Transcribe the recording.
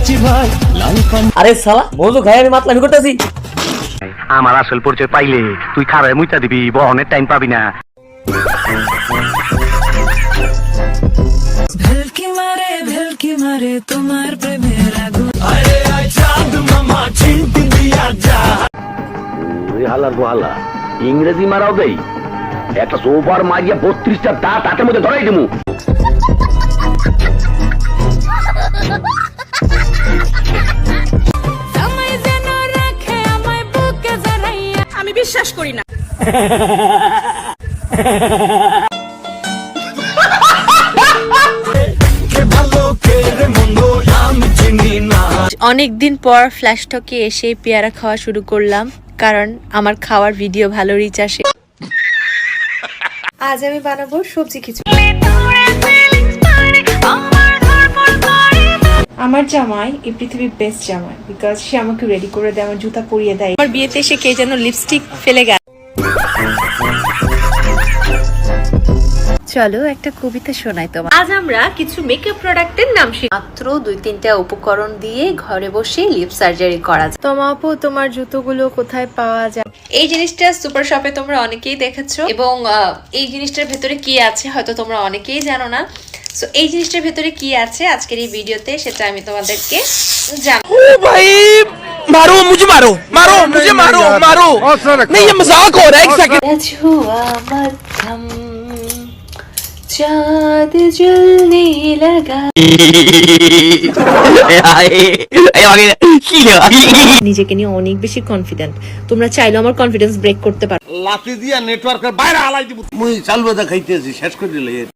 গেছি ভাই। লাল আরে মজু খাই আমি মাতলামি করতেছি। আমার আসল পরিচয় পাইলে তুই খারায় মুইতা দিবি বহনের টাইম পাবি না। ভেলকি মারে ভেলকি মারে তোমার প্রেমের আগুন। আরে আয় চাঁদ মামা চিমটি দিয়া যা। ওই হালার গো ইংরেজি মারাও দেই। একটা সোফার মারিয়া বত্রিশটা দাঁত হাতের মধ্যে ধরাই দিমু। বিশ্বাস করি না। অনেকদিন পর ফ্ল্যাশটকে এসে পেয়ারা খাওয়া শুরু করলাম কারণ আমার খাওয়ার ভিডিও ভালো রিচ আসে। আজ আমি বানাবো সবজি খিচুড়ি। আমার জামাই এই পৃথিবীর বেস্ট জামাই বিকজ সে আমাকে রেডি করে দেয় আমার জুতা পরিয়ে দেয়। আমার বিয়েতে এসে কে যেন লিপস্টিক ফেলে গেল। চলো একটা কবিতা শোনাই তোমার। আজ আমরা কিছু মেকআপ প্রোডাক্টের নাম মাত্র দুই তিনটা উপকরণ দিয়ে ঘরে বসে লিপ সার্জারি করা যায়। তোমা আপু তোমার জুতোগুলো কোথায় পাওয়া যায়? এই জিনিসটা সুপার শপে তোমরা অনেকেই দেখেছ এবং আহ, এই জিনিসটার ভেতরে কি আছে হয়তো তোমরা অনেকেই জানো না। সো এই জিনিসটার ভেতরে কি আছে আজকের এই ভিডিওতে সেটা আমি তোমাদেরকে জানাবো भाई मारो मुझे मारो मारो मुझे मारो मारो नहीं ये मजाक हो रहा है एक सेकंड छुआ मध्यम चाँद जलने लगा নিজেকে নিয়ে অনেক বেশি কনফিডেন্ট তোমরা চাইলে আমার কনফিডেন্স ব্রেক করতে পারো লাঠি দিয়া নেটওয়ার্কের বাইরে হালাই দিব মুই চালু খাইতেছি শেষ করে দিলে